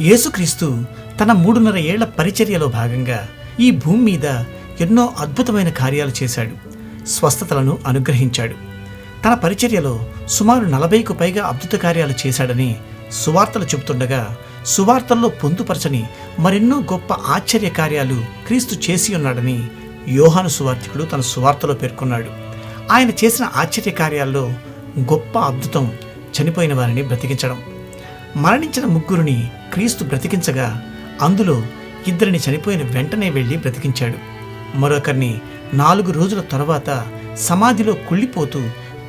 యేసుక్రీస్తు తన మూడున్నర ఏళ్ళ పరిచర్యలో భాగంగా ఈ భూమి మీద ఎన్నో అద్భుతమైన కార్యాలు చేశాడు. స్వస్థతలను అనుగ్రహించాడు. తన పరిచర్యలో సుమారు నలభైకు పైగా అద్భుత కార్యాలు చేశాడని సువార్తలు చెబుతుండగా సువార్తల్లో పొందుపరచని మరెన్నో గొప్ప ఆశ్చర్య కార్యాలు క్రీస్తు చేసి ఉన్నాడని యోహాను సువార్థికుడు తన సువార్తలో పేర్కొన్నాడు. ఆయన చేసిన ఆశ్చర్య కార్యాల్లో గొప్ప అద్భుతం చనిపోయిన వారిని బ్రతికించడం. మరణించిన ముగ్గురిని క్రీస్తు బ్రతికించగా అందులో ఇద్దరిని చనిపోయిన వెంటనే వెళ్ళి బ్రతికించాడు. మరొకరిని నాలుగు రోజుల తర్వాత సమాధిలో కుళ్ళిపోతూ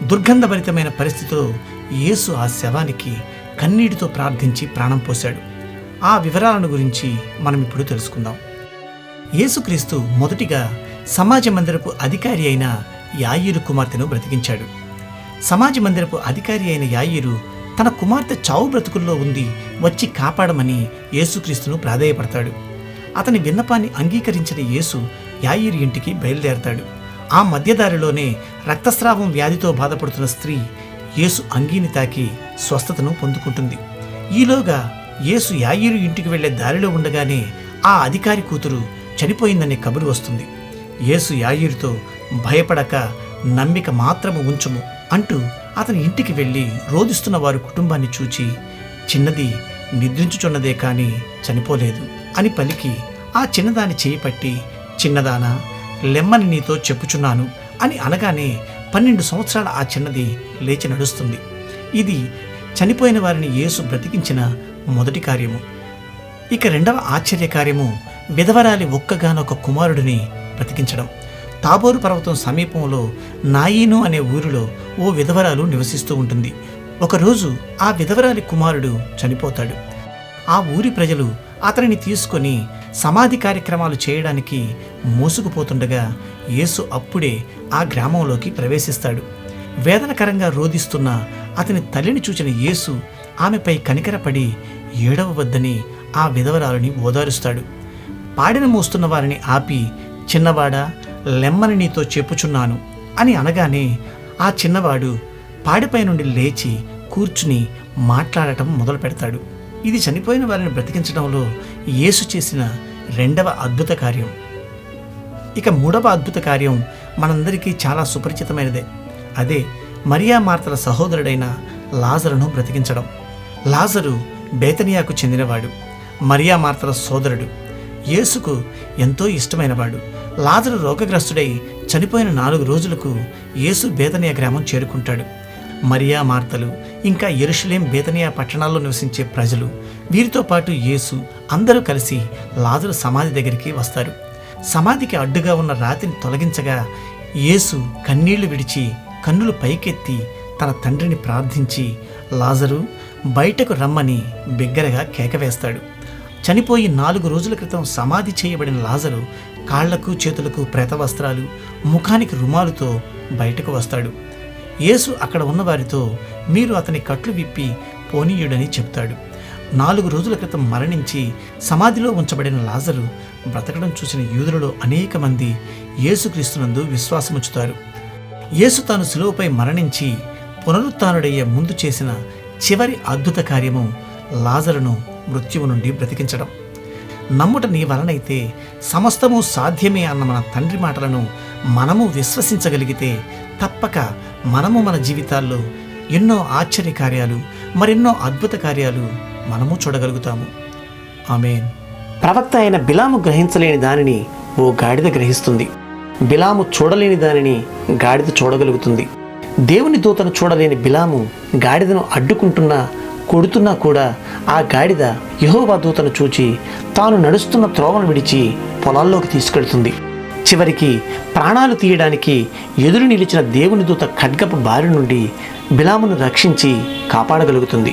దుర్గంధభరితమైన పరిస్థితిలో యేసు ఆ శవానికి కన్నీటితో ప్రార్థించి ప్రాణం పోశాడు. ఆ వివరాలను గురించి మనం ఇప్పుడు తెలుసుకుందాం. యేసుక్రీస్తు మొదటిగా సమాజ మందిరపు అధికారి అయిన యాయిరు కుమార్తెను బ్రతికించాడు. సమాజ మందిరపు అధికారి అయిన యాయిరు తన కుమార్తె చావు బ్రతుకుల్లో ఉంది వచ్చి కాపాడమని యేసుక్రీస్తును ప్రాధేయపడతాడు. అతని విన్నపాన్ని అంగీకరించిన యేసు యాయిరు ఇంటికి బయలుదేరతాడు. ఆ మధ్యదారిలోనే రక్తస్రావం వ్యాధితో బాధపడుతున్న స్త్రీ యేసు అంగీని తాకి స్వస్థతను పొందుకుంటుంది. ఈలోగా యేసు యాయిరు ఇంటికి వెళ్ళే దారిలో ఉండగానే ఆ అధికారి కూతురు చనిపోయిందనే కబురు వస్తుంది. యేసు యాయిరుతో భయపడక నమ్మిక మాత్రము ఉంచుము అంటూ అతని ఇంటికి వెళ్ళి రోధిస్తున్న వారి కుటుంబాన్ని చూచి చిన్నది నిద్రించుచున్నదే కాని చనిపోలేదు అని పలికి ఆ చిన్నదాని చేయి పట్టి చిన్నదానా లెమ్మని నీతో చెప్పుచున్నాను అని అనగానే పన్నెండు సంవత్సరాల ఆ చిన్నది లేచి నడుస్తుంది. ఇది చనిపోయిన వారిని యేసు బ్రతికించిన మొదటి కార్యము. ఇక రెండవ ఆశ్చర్య కార్యము విధవరాలి ఒక్కగానొక కుమారుడిని బ్రతికించడం. తాబోరు పర్వతం సమీపంలో నాయీను అనే ఊరిలో ఓ విధవరాలు నివసిస్తూ ఉంటుంది. ఒకరోజు ఆ విధవరాలి కుమారుడు చనిపోతాడు. ఆ ఊరి ప్రజలు అతనిని తీసుకొని సమాధి కార్యక్రమాలు చేయడానికి మోసుకుపోతుండగా యేసు అప్పుడే ఆ గ్రామంలోకి ప్రవేశిస్తాడు. వేదనకరంగా రోధిస్తున్న అతని తల్లిని చూచిన యేసు ఆమెపై కనికరపడి ఏడవ వద్దని ఆ విధవరాలని ఓదారుస్తాడు. పాడిన మోస్తున్న వారిని ఆపి చిన్నవాడా లెమ్మని నీతో చెప్పుచున్నాను అని అనగానే ఆ చిన్నవాడు పాడిపై నుండి లేచి కూర్చుని మాట్లాడటం మొదలు పెడతాడు ఇది చనిపోయిన వారిని బ్రతికించడంలో యేసు చేసిన రెండవ అద్భుత కార్యం. ఇక మూడవ అద్భుత కార్యం మనందరికీ చాలా సుపరిచితమైనదే. అదే మరియా మార్తల సహోదరుడైన లాజరును బ్రతికించడం. లాజరు బేతనియాకు చెందినవాడు మరియా మార్తల సోదరుడు. యేసుకు ఎంతో ఇష్టమైనవాడు. లాజరు రోగగ్రస్తుడై చనిపోయిన నాలుగు రోజులకు యేసు బేతనియా గ్రామం చేరుకుంటాడు. మరియా మార్తలు ఇంకా ఎరుషులేం బేతనియా పట్టణాల్లో నివసించే ప్రజలు వీరితో పాటు యేసు అందరూ కలిసి లాజరు సమాధి దగ్గరికి వస్తారు. సమాధికి అడ్డుగా ఉన్న రాతిని తొలగించగా యేసు కన్నీళ్ళు విడిచి కన్నులు పైకెత్తి తన తండ్రిని ప్రార్థించి లాజరు బయటకు రమ్మని బిగ్గరగా కేకవేస్తాడు చనిపోయి నాలుగు రోజుల క్రితం సమాధి చేయబడిన లాజరు కాళ్ళకు చేతులకు ప్రేత వస్త్రాలు ముఖానికి రుమాలుతో బయటకు వస్తాడు. యేసు అక్కడ ఉన్నవారితో మీరు అతని కట్లు విప్పి పోనీయుడని చెప్తాడు. నాలుగు రోజుల క్రితం మరణించి సమాధిలో ఉంచబడిన లాజరు బ్రతకడం చూసిన యూదులలో అనేక మంది యేసుక్రీస్తునందు విశ్వాసముచ్చుతారు యేసు తాను సులువుపై మరణించి పునరుత్డయ్యే ముందు చేసిన చివరి అద్భుత కార్యము లాజరును మృత్యువు నుండి బ్రతికించడం. నమ్ముట నీ వలనైతే సమస్తము సాధ్యమే అన్న మన తండ్రి మాటలను మనము విశ్వసించగలిగితే తప్పక మనము మన జీవితాల్లో ఎన్నో ఆశ్చర్య కార్యాలు మరెన్నో అద్భుత కార్యాలు మనము చూడగలుగుతాము. ఆమెన్. ప్రవక్త అయిన బిలాము గ్రహించలేని దానిని ఓ గాడిద గ్రహిస్తుంది. బిలాము చూడలేని దానిని గాడిద చూడగలుగుతుంది. దేవుని దూతను చూడలేని బిలాము గాడిదను అడ్డుకుంటున్నా కొడుతున్నా కూడా ఆ గాడిద యహోవా దూతను చూచి తాను నడుస్తున్న త్రోవను విడిచి పొలాల్లోకి తీసుకెళ్తుంది. చివరికి ప్రాణాలు తీయడానికి ఎదురు నిలిచిన దేవుని దూత ఖడ్గపు బారి నుండి బిలామును రక్షించి కాపాడగలుగుతుంది.